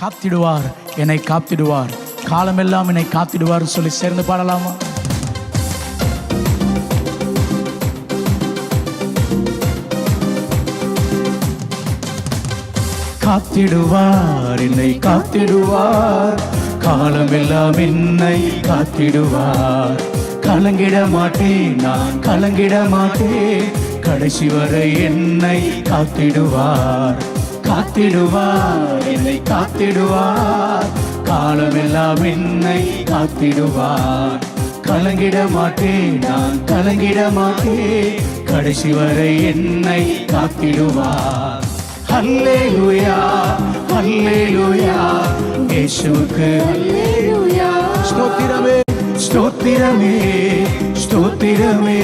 காத்திடுவார். என்னை காத்திடுவார். காலமெல்லாம் என்னை காத்திடுவார் சொல்லி சேர்ந்து பாடலாமா? காத்திடுவார். என்னை காத்திடுவார். காலமெல்லாம் என்னை காத்திடுவார். கலங்கிட மாட்டேன் நான் கலங்கிட மாட்டேன். கடைசி வரை என்னை காத்திடுவார். காத்திடுவார். என்னை காத்திடுவார். காலமெல்லாம் என்னை காத்திடுவார். கலங்கிட மாட்டேன் நான் கலங்கிட மாட்டேன். கடைசி வரை என்னை காத்திடுவார். ஹல்லேலூயா ஹல்லேலூயா. இயேசுவுக்கு ஹல்லேலூயா. ஸ்தோத்திரமே ஸ்தோத்திரமே ஸ்தோத்திரமே.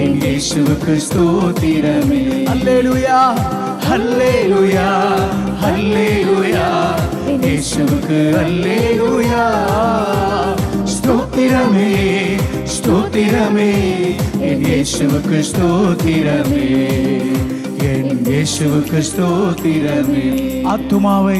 என் இயேசுவுக்கு ஸ்தோத்திரமே ஹல்லேலூயா ஹல்லேலூயா ஹல்லேலூயா இயேசுவுக்கு ஹல்லேலூயா ஸ்தோத்திரமே ஸ்தோத்திரமே என் இயேசுவுக்கு ஸ்தோத்திரமே என் இயேசுவுக்கு ஸ்தோத்திரமே ஆத்துமாவை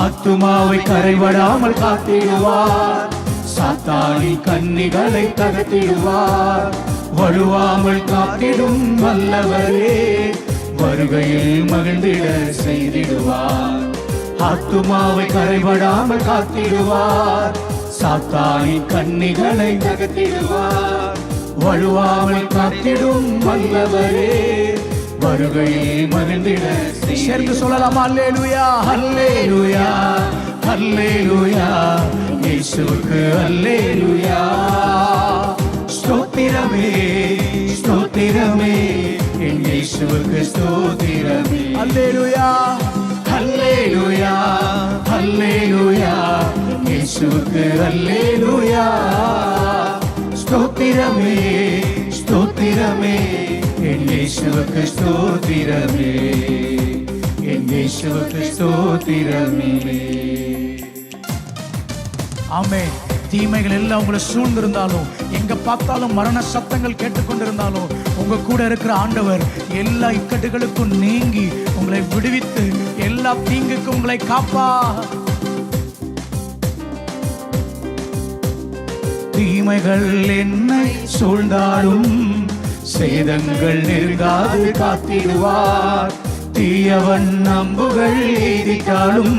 ஆத்துமாவை கரைபடாமல் காத்திடுவார் சாத்தானி கன்னிகளை தகத்திடுவார் வழுவாமல் காத்திடும் வல்லவரே. வருகையில் மகிழ்ந்திட செய்திடுவார். ஆத்துமாவை கரைபடாமல் காத்திடுவார். சாத்தானி கன்னிகளை தகத்திடுவார் வழுவாமல் காத்திடும் வல்லவரே. வருகையில் மகிழ்ந்திட சேர்ந்து சொல்லலாம் அல்லேலுயா அல்லேலுயா. அல்லேலுயா. இயேசுவுக்கு அல்லேலுயா. ஸ்தோத்திரமே ஸ்தோத்திரமே என் இயேசுவுக்கு ஸ்தோத்திரமே அல்லேலுயா அல்லேலுயா அல்லேலுயா இயேசுவுக்கு அல்லேலுயா ஸ்தோத்திரமே ஸ்தோத்திரமே என் இயேசுவுக்கு ஸ்தோத்திரமே என் இயேசுவுக்கு ஸ்தோத்திரமே ஆமே தீமைகள் எல்லாம் உங்களை சூழ்ந்திருந்தாலும் எங்க பார்த்தாலும் மரண சத்தங்கள் கேட்டுக்கொண்டிருந்தாலும் உங்க கூட இருக்கிற ஆண்டவர் எல்லா இக்கட்டுகளுக்கும் நீங்கி உங்களை விடுவித்து எல்லா தீங்குக்கும் உங்களை காப்பா. தீமைகள் என்னை சூழ்ந்தாலும் சேதங்கள் நெருங்காது காத்திடுவார். தீயவன் நம்புகள் எய்திட்டாலும்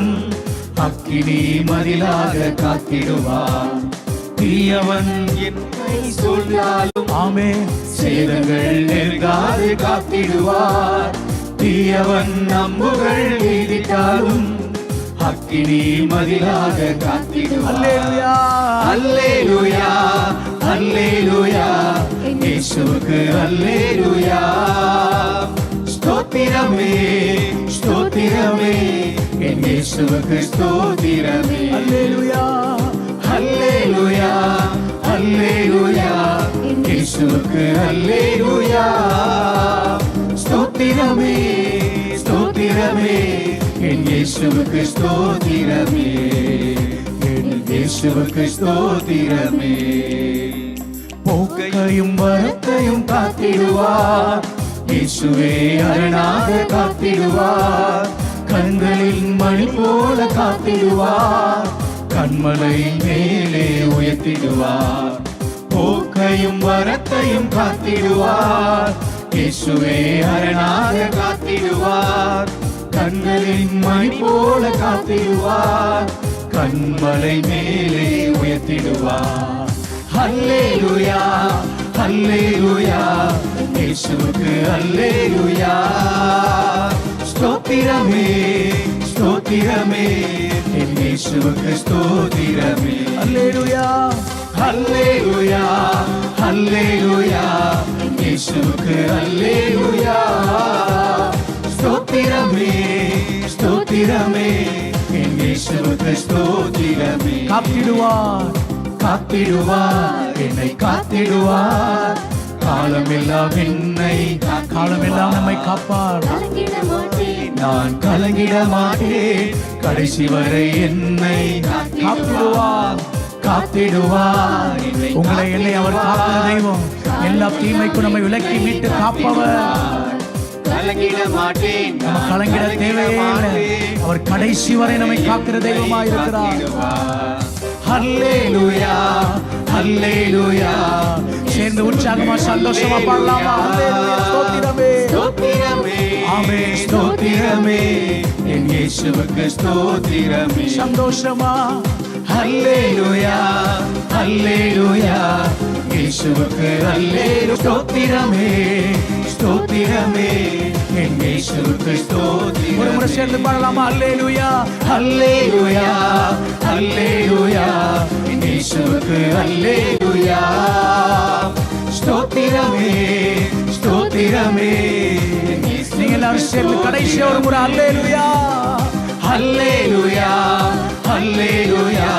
அக்கினி மதிலாக காத்திடுவார். தீயவன் என்னை சூழ்ந்தாலும் ஆமே சேதங்கள் நெருங்காது காத்திடுவார். தீயவன் நம்புகள் எய்திட்டாலும் அக்கினி மதிலாக காத்திடுவார். அல்லேலூயா. ஸ்தோத்திரமே ஸ்தோத்திரமே. என் இயேசுவுக்கு ஸ்தோத்திரமே. அல்லேலூயா. அல்லேலூயா இயேசுவுக்கு அல்லேலூயா ஸ்தோத்திரமே ஸ்தோத்திரமே. என் இயேசுவுக்கு ஸ்தோத்திரமே. என் இயேசுவுக்கு ஸ்தோத்திரமே. போக்கையும் வரத்தையும் காத்திடுவார். இயேசுவே அரணாக காத்திடுவார். கண்களில் மணி போல காத்திடுவார். கண்மலை மேலே உயர்த்திடுவார். போக்கையும் வரத்தையும் காத்திடுவார். இயேசுவே அரணாக காத்திடுவார். கண்களின் மணி போல காத்திடுவார். கண்மலை மேலே உயர்த்திடுவார். ஹல்லேலூயா இயேசுக்கு அல்லே லுயா ஸ்தோத்திரமே ஸ்தோத்திரமே. இயேசுவுக்கு ஸ்தோத்திரமே ஹல்லேலூயா ஹல்லேலூயா ஹல்லேலூயா இயேசுவுக்கு ஹல்லேலூயா ஸ்தோத்திரமே ஸ்தோத்திரமே என் இயேசுவுக்கு ஸ்தோத்திரமே காத்திடுவார் காத்திடுவார் என்னை காத்திடுவார் காலமெல்லாம் என்னை காலமெல்லாம் நம்மை காப்பார். நான் கலங்கிட மாட்டேன். கடைசி வரை என்னை காத்திடுவார். காத்திடுவார். உங்களை என்னை அவர் காக்கிற தெய்வம். எல்லா தீமைக்கும் நம்மை விலக்கி மீட்டு காப்பவர். கலங்கிட மாட்டேன். நம்ம கலங்கிட இல்லை. அவர் கடைசி வரை நம்மை காக்கிற தெய்வமா இருக்கிறார். காத்திடுவார். ஹல்லேலூயா. ஹல்லேலூயா சேர்ந்து உற்சாகமா சந்தோஷமா பாடலாமா ஹல்லேலூயா ஸ்தோத்திரமே ஸ்தோத்திரமே ஆமென் ஸ்தோத்திரமே என் இயேசுவுக்கு ஸ்தோத்திரமே சந்தோஷமா ஹல்லேலூயா ஹல்லேலூயா இயேசுவுக்கு ஹல்லேலூயா ஸ்தோத்திரமே ஸ்தோத்திரமே என் இயேசுவுக்கு ஸ்தோத்திரம் ஒரு முறை சேர்ந்து பாடலாமா ஹல்லேலூயா ஹல்லேலூயா ஹல்லேலூயா என் இயேசுவுக்கு ஹல்லேலூயா ஸ்தோத்திரமே ஸ்தோத்திரமே. நீங்க எல்லாரும் சேர்ந்து கடைசியா ஒரு முறை ஹல்லேலூயா ஹல்லேலூயா ஹல்லேலூயா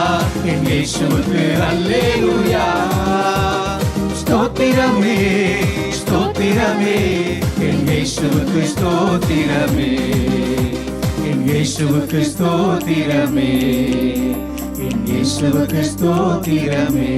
என் இயேசுவுக்கு ஹல்லேலூயா ஸ்தோத்திரமே ஸ்தோத்திரமே. என் இயேசுவுக்கு ஸ்தோத்திரமே. என் இயேசுவுக்கு ஸ்தோத்திரமே. என் இயேசுவுக்கு ஸ்தோத்திரமே.